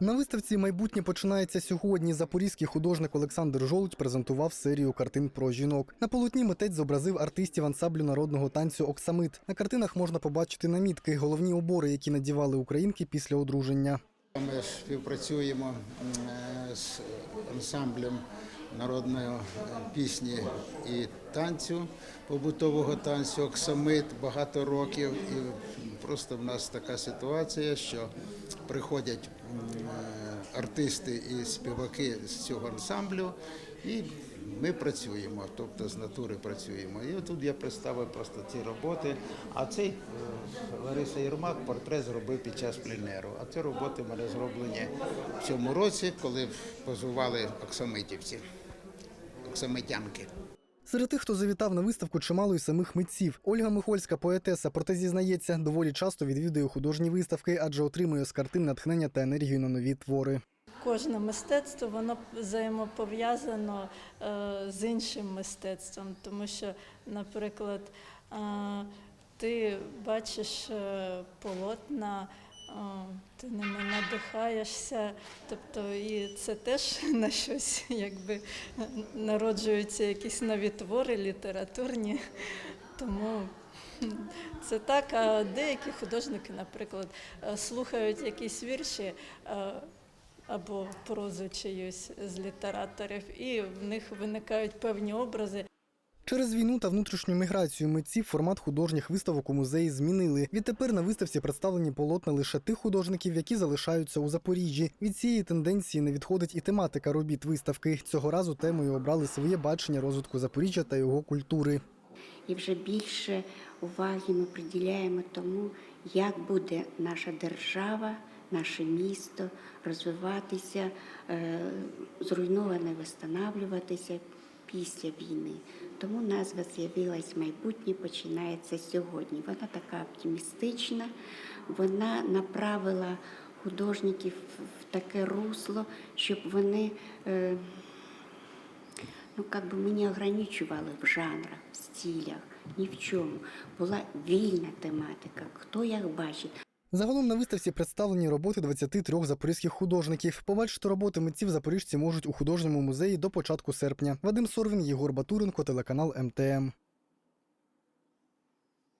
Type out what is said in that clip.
На виставці майбутнє починається сьогодні. Запорізький художник Олександр Жолудь презентував серію картин про жінок. На полотні митець зобразив артистів ансамблю народного танцю Оксамит. На картинах можна побачити намітки, головні убори, які надівали українки після одруження. Ми співпрацюємо з ансамблем народної е, пісні і танцю, побутового танцю Оксамит багато років. І просто в нас така ситуація, що приходять е, артисти і співаки з цього ансамблю, і ми працюємо, тобто з натури працюємо. І тут я представив просто ці роботи. А цей е, Лариса Єрмак портрет зробив під час пленеру. А ці роботи мене зроблені в цьому році, коли позували оксамитівці, оксамитянки. Серед тих, хто завітав на виставку, чимало й самих митців. Ольга Михольська, поетеса, проте зізнається, доволі часто відвідує художні виставки, адже отримує з картин натхнення та енергію на нові твори. Кожне мистецтво воно взаємопов'язано е, з іншим мистецтвом, тому що, наприклад, е, ти бачиш е, полотна, ти ними надихаєшся, тобто і це теж на щось, якби народжуються якісь нові твори літературні. Тому це так. А деякі художники, наприклад, е, слухають якісь вірші. е, або прозу чиюсь з літераторів, і в них виникають певні образи. Через війну та внутрішню міграцію митців формат художніх виставок у музеї змінили. Відтепер на виставці представлені полотна лише тих художників, які залишаються у Запоріжжі. Від цієї тенденції не відходить і тематика робіт виставки. Цього разу темою обрали своє бачення розвитку Запоріжжя та його культури. І вже більше уваги ми приділяємо тому, як буде наша держава, наше місто розвиватися, е, зруйноване встановлюватися після війни. Тому назва з'явилась майбутнє починається сьогодні. Вона така оптимістична, вона направила художників в таке русло, щоб вони. е, ну, как бы мы не ограничивали в жанрах, в стилях, ні в чому. Була вільна тематика, хто як бачить. Загалом на виставці представлені роботи 23 запорізьких художників. Побачити роботи митців запоріжці можуть у художньому музеї до початку серпня. Вадим Сорвін, Єгор Батуренко, телеканал МТМ.